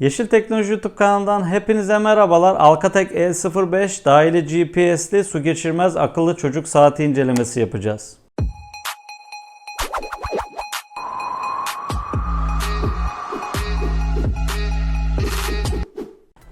Yeşil Teknoloji YouTube kanalından hepinize merhabalar. Alcatek E05 dahili GPS'li su geçirmez akıllı çocuk saati incelemesi yapacağız.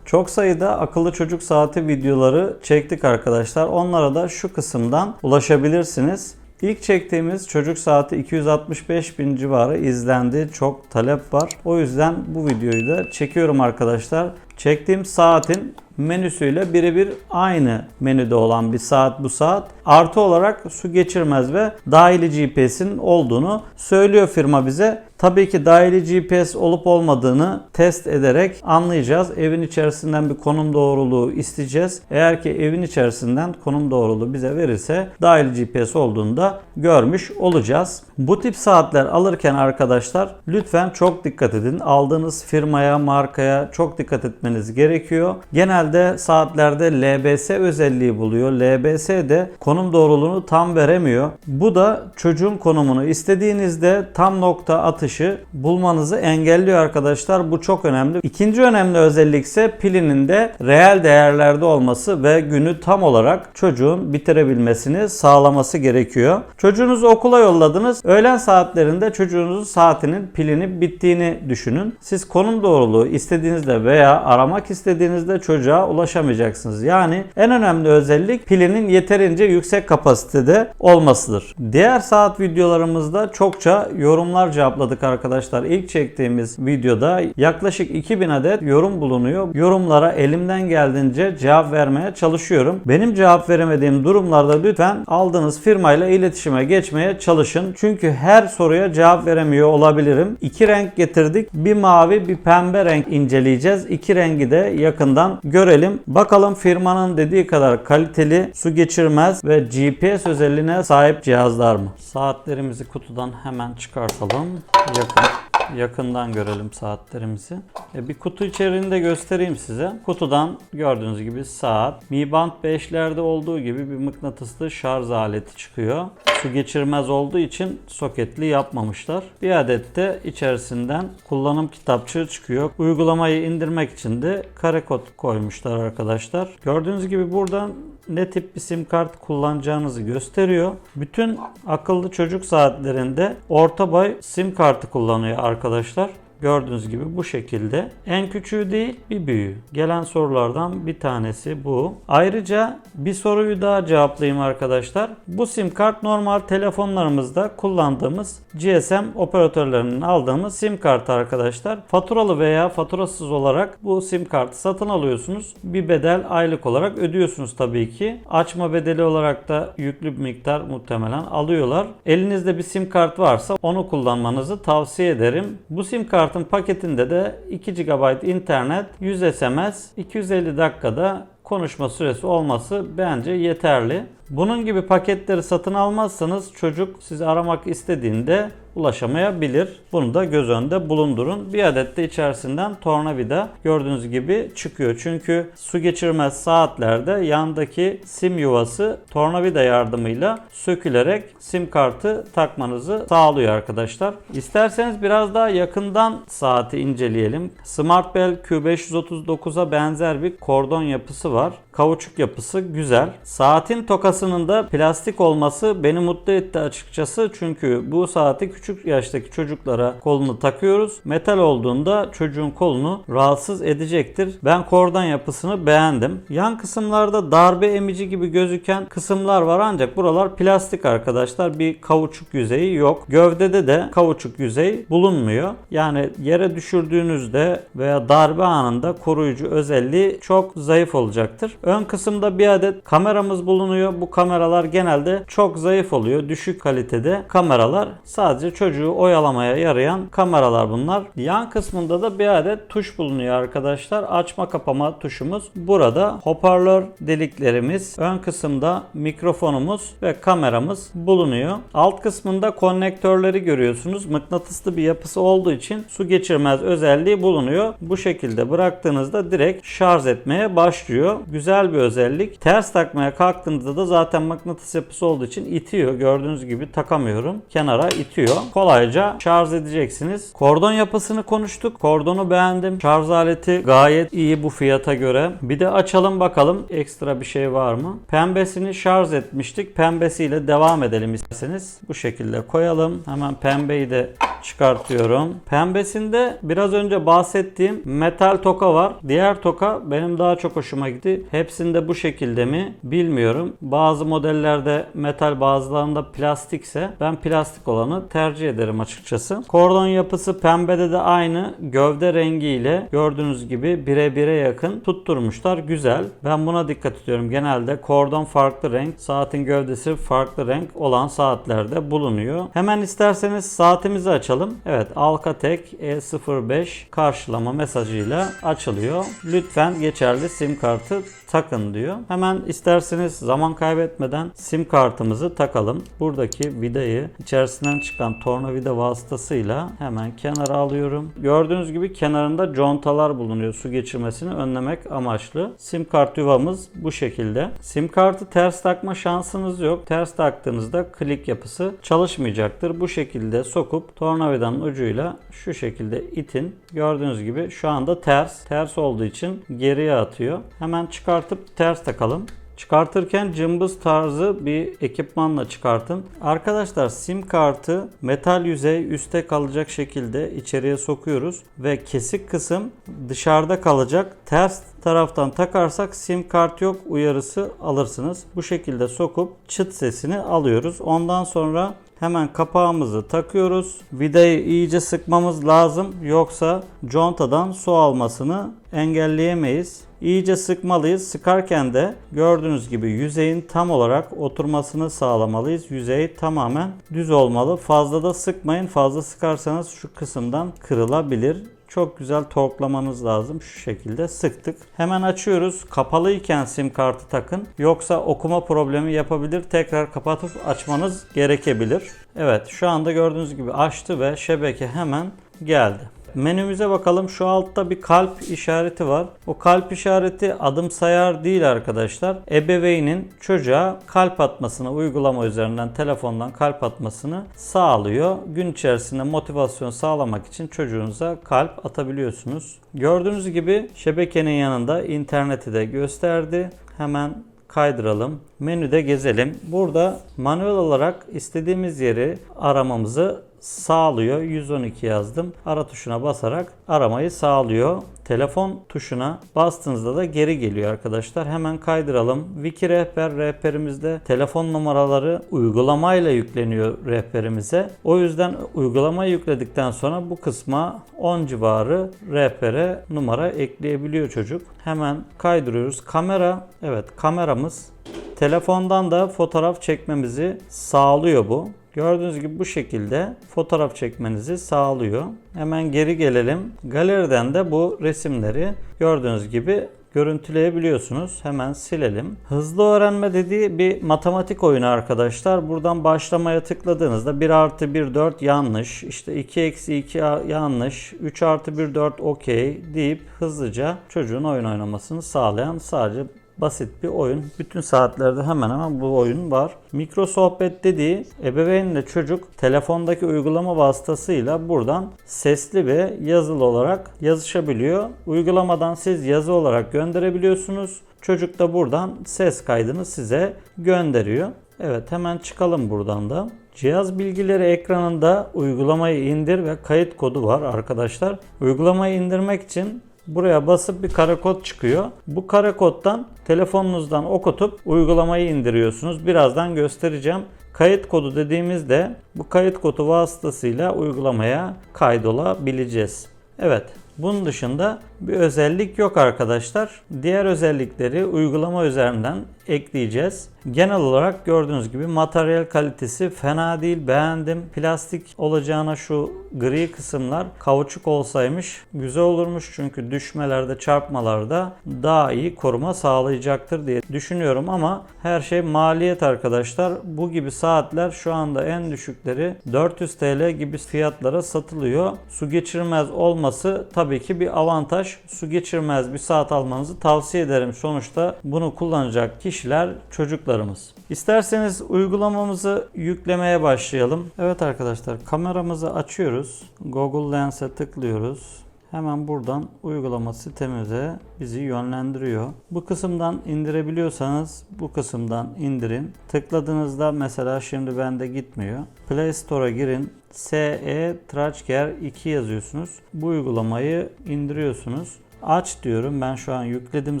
Çok sayıda akıllı çocuk saati videoları çektik arkadaşlar. Onlara da şu kısımdan ulaşabilirsiniz. İlk çektiğimiz çocuk saati 265 bin civarı izlendi. Çok talep var. O yüzden bu videoyu da çekiyorum arkadaşlar. Çektiğim saatin menüsüyle birebir aynı menüde olan bir saat bu saat. Artı olarak su geçirmez ve dahili GPS'in olduğunu söylüyor firma bize. Tabii ki dahili GPS olup olmadığını test ederek anlayacağız. Evin içerisinden bir konum doğruluğu isteyeceğiz. Eğer ki evin içerisinden konum doğruluğu bize verirse dahili GPS olduğunu da görmüş olacağız. Bu tip saatler alırken arkadaşlar lütfen çok dikkat edin. Aldığınız firmaya, markaya çok dikkat etmeniz gerekiyor. Genelde saatlerde LBS özelliği buluyor. LBS de konum doğruluğunu tam veremiyor. Bu da çocuğun konumunu istediğinizde tam nokta atışı bulmanızı engelliyor arkadaşlar. Bu çok önemli. İkinci önemli özellik ise pilinin de reel değerlerde olması ve günü tam olarak çocuğun bitirebilmesini sağlaması gerekiyor. Çocuğunuzu okula yolladınız. Öğlen saatlerinde çocuğunuzun saatinin pilini bittiğini düşünün. Siz konum doğruluğu istediğinizde veya aramak istediğinizde çocuğa ulaşamayacaksınız. Yani en önemli özellik pilinin yeterince yüksek kapasitede olmasıdır. Diğer saat videolarımızda çokça yorumlar cevapladık arkadaşlar. İlk çektiğimiz videoda yaklaşık 2000 adet yorum bulunuyor. Yorumlara elimden geldiğince cevap vermeye çalışıyorum. Benim cevap veremediğim durumlarda lütfen aldığınız firmayla iletişime geçmeye çalışın. Çünkü her soruya cevap veremiyor olabilirim. İki renk getirdik. Bir mavi bir pembe renk inceleyeceğiz. İki rengi de yakından görelim. Bakalım firmanın dediği kadar kaliteli, su geçirmez ve GPS özelliğine sahip cihazlar mı? Saatlerimizi kutudan hemen çıkartalım. Yakın yakından görelim saatlerimizi. E, bir kutu içeriğini de göstereyim size. Kutudan gördüğünüz gibi saat. Mi Band 5'lerde olduğu gibi bir mıknatıslı şarj aleti çıkıyor. Su geçirmez olduğu için soketli yapmamışlar. Bir adet de içerisinden kullanım kitapçığı çıkıyor. Uygulamayı indirmek için de kare kod koymuşlar arkadaşlar. Gördüğünüz gibi buradan ne tip bir sim kart kullanacağınızı gösteriyor. Bütün akıllı çocuk saatlerinde orta boy sim kartı kullanıyor arkadaşlar. Gördüğünüz gibi bu şekilde. En küçüğü değil bir büyüğü. Gelen sorulardan bir tanesi bu. Ayrıca bir soruyu daha cevaplayayım arkadaşlar. Bu sim kart normal telefonlarımızda kullandığımız GSM operatörlerinin aldığımız sim kartı arkadaşlar. Faturalı veya faturasız olarak bu sim kartı satın alıyorsunuz. Bir bedel aylık olarak ödüyorsunuz tabii ki. Açma bedeli olarak da yüklü bir miktar muhtemelen alıyorlar. Elinizde bir sim kart varsa onu kullanmanızı tavsiye ederim. Bu sim kart kartın paketinde de 2 GB internet, 100 SMS, 250 dakikada konuşma süresi olması bence yeterli. Bunun gibi paketleri satın almazsanız çocuk sizi aramak istediğinde ulaşamayabilir. Bunu da göz önünde bulundurun. Bir adet de içerisinden tornavida gördüğünüz gibi çıkıyor. Çünkü su geçirmez saatlerde yandaki sim yuvası tornavida yardımıyla sökülerek sim kartı takmanızı sağlıyor arkadaşlar. İsterseniz biraz daha yakından saati inceleyelim. SmartBell Q539'a benzer bir kordon yapısı var var. Kauçuk yapısı güzel. Saatin tokasının da plastik olması beni mutlu etti açıkçası. Çünkü bu saati küçük yaştaki çocuklara kolunu takıyoruz. Metal olduğunda çocuğun kolunu rahatsız edecektir. Ben kordon yapısını beğendim. Yan kısımlarda darbe emici gibi gözüken kısımlar var ancak buralar plastik arkadaşlar. Bir kauçuk yüzeyi yok. Gövdede de kauçuk yüzey bulunmuyor. Yani yere düşürdüğünüzde veya darbe anında koruyucu özelliği çok zayıf olacaktır. Ön kısımda bir adet kameramız bulunuyor. Bu kameralar genelde çok zayıf oluyor. Düşük kalitede kameralar. Sadece çocuğu oyalamaya yarayan kameralar bunlar. Yan kısmında da bir adet tuş bulunuyor arkadaşlar. Açma kapama tuşumuz. Burada hoparlör deliklerimiz, ön kısımda mikrofonumuz ve kameramız bulunuyor. Alt kısmında konnektörleri görüyorsunuz. Mıknatıslı bir yapısı olduğu için su geçirmez özelliği bulunuyor. Bu şekilde bıraktığınızda direkt şarj etmeye başlıyor. itiyor. Güzel bir özellik. Ters takmaya kalktığınızda da zaten mıknatıs yapısı olduğu için itiyor. Gördüğünüz gibi takamıyorum. Kenara itiyor. Kolayca şarj edeceksiniz. Kordon yapısını konuştuk. Kordonu beğendim. Şarj aleti gayet iyi bu fiyata göre. Bir de açalım bakalım ekstra bir şey var mı? Pembesini şarj etmiştik. Pembesiyle devam edelim isterseniz. Bu şekilde koyalım. Hemen pembeyi de çıkartıyorum. Pembesinde biraz önce bahsettiğim metal toka var. Diğer toka benim daha çok hoşuma gitti. Hepsinde bu şekilde mi bilmiyorum. Bazı modellerde metal bazılarında plastikse ben plastik olanı tercih ederim açıkçası. Kordon yapısı pembede de aynı gövde rengiyle gördüğünüz gibi bire bire yakın tutturmuşlar. Güzel. Ben buna dikkat ediyorum. Genelde kordon farklı renk, saatin gövdesi farklı renk olan saatlerde bulunuyor. Hemen isterseniz saatimizi açalım. Evet Alcatek E05 karşılama mesajıyla açılıyor. Lütfen geçerli sim kartı takın diyor. Hemen isterseniz zaman kaybetmeden sim kartımızı takalım. Buradaki vidayı içerisinden çıkan tornavida vasıtasıyla hemen kenara alıyorum. Gördüğünüz gibi kenarında contalar bulunuyor su geçirmesini önlemek amaçlı. Sim kart yuvamız bu şekilde. Sim kartı ters takma şansınız yok. Ters taktığınızda klik yapısı çalışmayacaktır. Bu şekilde sokup tornavidanın ucuyla şu şekilde itin. Gördüğünüz gibi şu anda ters. Ters olduğu için geriye atıyor. Hemen çıkartıp ters takalım. Çıkartırken cımbız tarzı bir ekipmanla çıkartın. Arkadaşlar sim kartı metal yüzey üstte kalacak şekilde içeriye sokuyoruz ve kesik kısım dışarıda kalacak. Ters taraftan takarsak sim kart yok uyarısı alırsınız. Bu şekilde sokup çıt sesini alıyoruz. Ondan sonra Hemen kapağımızı takıyoruz. Vidayı iyice sıkmamız lazım. Yoksa contadan su almasını engelleyemeyiz. İyice sıkmalıyız. Sıkarken de gördüğünüz gibi yüzeyin tam olarak oturmasını sağlamalıyız. Yüzey tamamen düz olmalı. Fazla da sıkmayın. Fazla sıkarsanız şu kısımdan kırılabilir. Çok güzel torklamanız lazım. Şu şekilde sıktık. Hemen açıyoruz. Kapalıyken sim kartı takın. Yoksa okuma problemi yapabilir. Tekrar kapatıp açmanız gerekebilir. Evet şu anda gördüğünüz gibi açtı ve şebeke hemen geldi. Menümüze bakalım. Şu altta bir kalp işareti var. O kalp işareti adım sayar değil arkadaşlar. Ebeveynin çocuğa kalp atmasını uygulama üzerinden telefondan kalp atmasını sağlıyor. Gün içerisinde motivasyon sağlamak için çocuğunuza kalp atabiliyorsunuz. Gördüğünüz gibi şebekenin yanında interneti de gösterdi. Hemen kaydıralım. Menüde gezelim. Burada manuel olarak istediğimiz yeri aramamızı sağlıyor. 112 yazdım. Ara tuşuna basarak aramayı sağlıyor. Telefon tuşuna bastığınızda da geri geliyor arkadaşlar. Hemen kaydıralım. Wiki rehber rehberimizde telefon numaraları uygulamayla yükleniyor rehberimize. O yüzden uygulamayı yükledikten sonra bu kısma 10 civarı rehbere numara ekleyebiliyor çocuk. Hemen kaydırıyoruz. Kamera, evet kameramız telefondan da fotoğraf çekmemizi sağlıyor bu. Gördüğünüz gibi bu şekilde fotoğraf çekmenizi sağlıyor. Hemen geri gelelim. Galeriden de bu resimleri gördüğünüz gibi görüntüleyebiliyorsunuz. Hemen silelim. Hızlı öğrenme dediği bir matematik oyunu arkadaşlar. Buradan başlamaya tıkladığınızda 1 artı 1 4 yanlış. İşte 2 eksi 2 yanlış. 3 artı 1 4 okey deyip hızlıca çocuğun oyun oynamasını sağlayan sadece basit bir oyun. Bütün saatlerde hemen hemen bu oyun var. Mikro sohbet dediği ebeveynle çocuk telefondaki uygulama vasıtasıyla buradan sesli ve yazılı olarak yazışabiliyor. Uygulamadan siz yazı olarak gönderebiliyorsunuz. Çocuk da buradan ses kaydını size gönderiyor. Evet hemen çıkalım buradan da. Cihaz bilgileri ekranında uygulamayı indir ve kayıt kodu var arkadaşlar. Uygulamayı indirmek için Buraya basıp bir kare kod çıkıyor. Bu kare koddan telefonunuzdan okutup uygulamayı indiriyorsunuz. Birazdan göstereceğim. Kayıt kodu dediğimizde bu kayıt kodu vasıtasıyla uygulamaya kaydolabileceğiz. Evet. Bunun dışında bir özellik yok arkadaşlar. Diğer özellikleri uygulama üzerinden ekleyeceğiz. Genel olarak gördüğünüz gibi materyal kalitesi fena değil. Beğendim. Plastik olacağına şu gri kısımlar kauçuk olsaymış güzel olurmuş. Çünkü düşmelerde, çarpmalarda daha iyi koruma sağlayacaktır diye düşünüyorum ama her şey maliyet arkadaşlar. Bu gibi saatler şu anda en düşükleri 400 TL gibi fiyatlara satılıyor. Su geçirmez olması tabii ki bir avantaj. Su geçirmez bir saat almanızı tavsiye ederim. Sonuçta bunu kullanacak kişiler çocuklarımız. İsterseniz uygulamamızı yüklemeye başlayalım. Evet arkadaşlar kameramızı açıyoruz. Google Lens'e tıklıyoruz. Hemen buradan uygulama sitemize bizi yönlendiriyor. Bu kısımdan indirebiliyorsanız bu kısımdan indirin. Tıkladığınızda mesela şimdi bende gitmiyor. Play Store'a girin. SE Tracker 2 yazıyorsunuz. Bu uygulamayı indiriyorsunuz. Aç diyorum. Ben şu an yükledim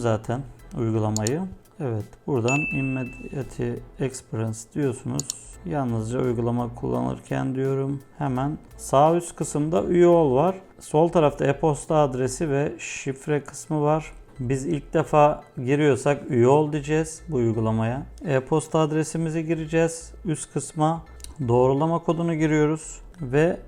zaten uygulamayı. Evet buradan Immediate Experience diyorsunuz. Yalnızca uygulama kullanırken diyorum. Hemen sağ üst kısımda üye ol var. Sol tarafta e-posta adresi ve şifre kısmı var. Biz ilk defa giriyorsak üye ol diyeceğiz bu uygulamaya. E-posta adresimizi gireceğiz. Üst kısma doğrulama kodunu giriyoruz ve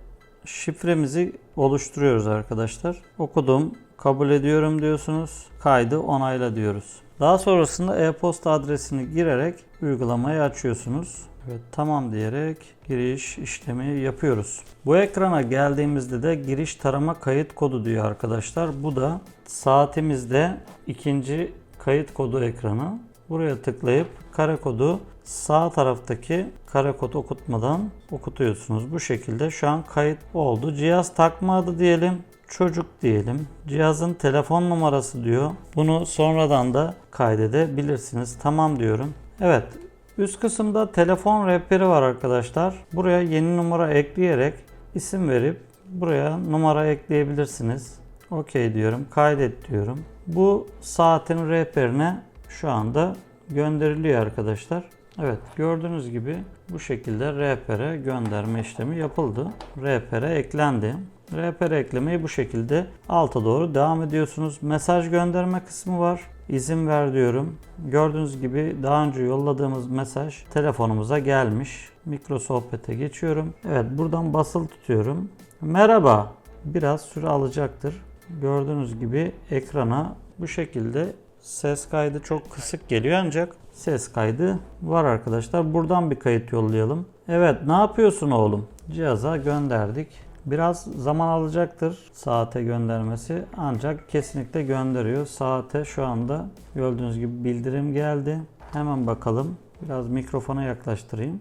şifremizi oluşturuyoruz arkadaşlar. Okudum, kabul ediyorum diyorsunuz. Kaydı onayla diyoruz. Daha sonrasında e-posta adresini girerek uygulamayı açıyorsunuz. Evet tamam diyerek giriş işlemi yapıyoruz. Bu ekrana geldiğimizde de giriş tarama kayıt kodu diyor arkadaşlar. Bu da saatimizde ikinci kayıt kodu ekranı. Buraya tıklayıp kare kodu sağ taraftaki kare kod okutmadan okutuyorsunuz. Bu şekilde şu an kayıt oldu. Cihaz takma adı diyelim çocuk diyelim. Cihazın telefon numarası diyor. Bunu sonradan da kaydedebilirsiniz. Tamam diyorum. Evet. Üst kısımda telefon rehberi var arkadaşlar. Buraya yeni numara ekleyerek isim verip buraya numara ekleyebilirsiniz. Okey diyorum. Kaydet diyorum. Bu saatin rehberine şu anda gönderiliyor arkadaşlar. Evet gördüğünüz gibi bu şekilde rehbere gönderme işlemi yapıldı. Rehbere eklendi. Rehber eklemeyi bu şekilde alta doğru devam ediyorsunuz. Mesaj gönderme kısmı var. İzin ver diyorum. Gördüğünüz gibi daha önce yolladığımız mesaj telefonumuza gelmiş. Mikro sohbete geçiyorum. Evet buradan basılı tutuyorum. Merhaba. Biraz süre alacaktır. Gördüğünüz gibi ekrana bu şekilde ses kaydı çok kısık geliyor ancak ses kaydı var arkadaşlar. Buradan bir kayıt yollayalım. Evet ne yapıyorsun oğlum? Cihaza gönderdik. Biraz zaman alacaktır saate göndermesi ancak kesinlikle gönderiyor. Saate şu anda gördüğünüz gibi bildirim geldi. Hemen bakalım. Biraz mikrofona yaklaştırayım.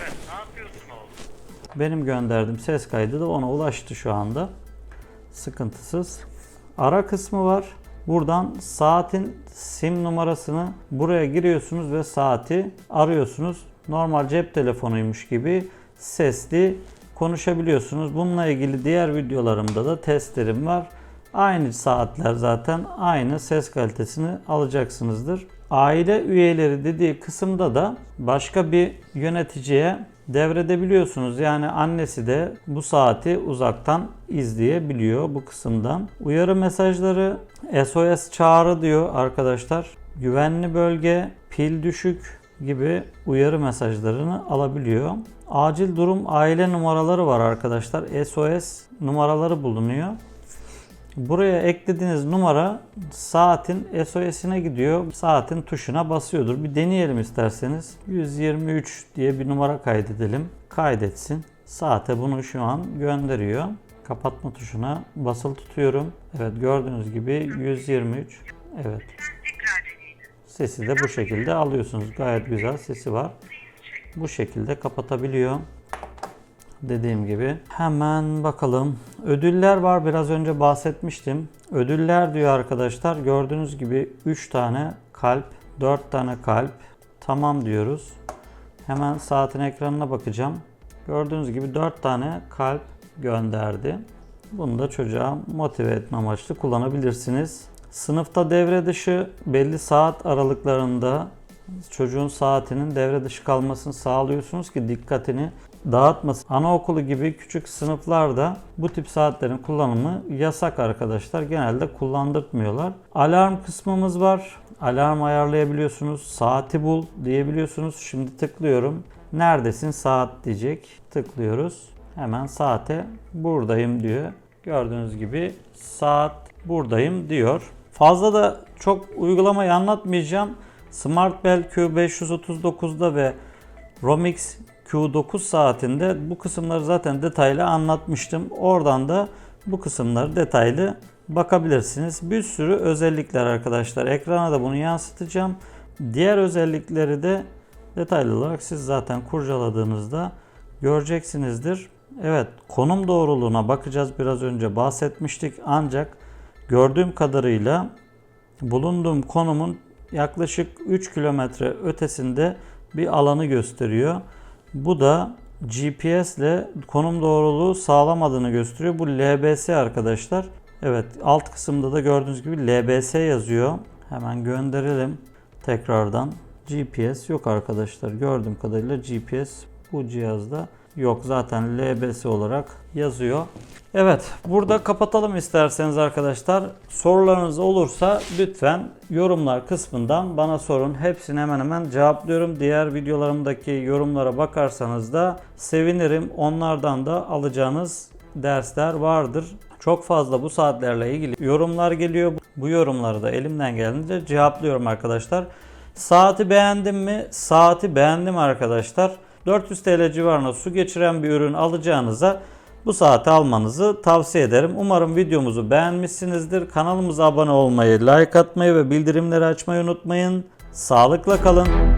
Evet, ne yapıyorsun oğlum? Benim gönderdiğim ses kaydı da ona ulaştı şu anda. Sıkıntısız. Ara kısmı var. Buradan saatin sim numarasını buraya giriyorsunuz ve saati arıyorsunuz. Normal cep telefonuymuş gibi sesli konuşabiliyorsunuz. Bununla ilgili diğer videolarımda da testlerim var. Aynı saatler zaten aynı ses kalitesini alacaksınızdır. Aile üyeleri dediği kısımda da başka bir yöneticiye devredebiliyorsunuz. Yani annesi de bu saati uzaktan izleyebiliyor bu kısımdan. Uyarı mesajları SOS çağrı diyor arkadaşlar. Güvenli bölge, pil düşük gibi uyarı mesajlarını alabiliyor. Acil durum aile numaraları var arkadaşlar. SOS numaraları bulunuyor. Buraya eklediğiniz numara saatin SOS'ine gidiyor. Saatin tuşuna basıyordur. Bir deneyelim isterseniz. 123 diye bir numara kaydedelim. Kaydetsin. Saate bunu şu an gönderiyor. Kapatma tuşuna basılı tutuyorum. Evet gördüğünüz gibi 123. Evet. Sesi de bu şekilde alıyorsunuz. Gayet güzel sesi var. Bu şekilde kapatabiliyor. Dediğim gibi. Hemen bakalım. Ödüller var. Biraz önce bahsetmiştim. Ödüller diyor arkadaşlar. Gördüğünüz gibi 3 tane kalp, 4 tane kalp. Tamam diyoruz. Hemen saatin ekranına bakacağım. Gördüğünüz gibi 4 tane kalp gönderdi. Bunu da çocuğa motive etme amaçlı kullanabilirsiniz. Sınıfta devre dışı belli saat aralıklarında çocuğun saatinin devre dışı kalmasını sağlıyorsunuz ki dikkatini dağıtması. Anaokulu gibi küçük sınıflarda bu tip saatlerin kullanımı yasak arkadaşlar. Genelde kullandırtmıyorlar. Alarm kısmımız var. Alarm ayarlayabiliyorsunuz. Saati bul diyebiliyorsunuz. Şimdi tıklıyorum. Neredesin saat diyecek. Tıklıyoruz. Hemen saate buradayım diyor. Gördüğünüz gibi saat buradayım diyor. Fazla da çok uygulamayı anlatmayacağım. Smart Bell Q539'da ve Romix Q9 saatinde bu kısımları zaten detaylı anlatmıştım. Oradan da bu kısımları detaylı bakabilirsiniz. Bir sürü özellikler arkadaşlar. Ekrana da bunu yansıtacağım. Diğer özellikleri de detaylı olarak siz zaten kurcaladığınızda göreceksinizdir. Evet konum doğruluğuna bakacağız. Biraz önce bahsetmiştik ancak gördüğüm kadarıyla bulunduğum konumun yaklaşık 3 kilometre ötesinde bir alanı gösteriyor. Bu da GPS ile konum doğruluğu sağlamadığını gösteriyor. Bu LBS arkadaşlar. Evet alt kısımda da gördüğünüz gibi LBS yazıyor. Hemen gönderelim tekrardan. GPS yok arkadaşlar. Gördüğüm kadarıyla GPS bu cihazda yok. Zaten LBS olarak yazıyor. Evet burada kapatalım isterseniz arkadaşlar. Sorularınız olursa lütfen yorumlar kısmından bana sorun. Hepsini hemen hemen cevaplıyorum. Diğer videolarımdaki yorumlara bakarsanız da sevinirim. Onlardan da alacağınız dersler vardır. Çok fazla bu saatlerle ilgili yorumlar geliyor. Bu yorumları da elimden geldiğince cevaplıyorum arkadaşlar. Saati beğendim mi? Saati beğendim arkadaşlar. 400 TL civarında su geçiren bir ürün alacağınıza bu saati almanızı tavsiye ederim. Umarım videomuzu beğenmişsinizdir. Kanalımıza abone olmayı, like atmayı ve bildirimleri açmayı unutmayın. Sağlıkla kalın.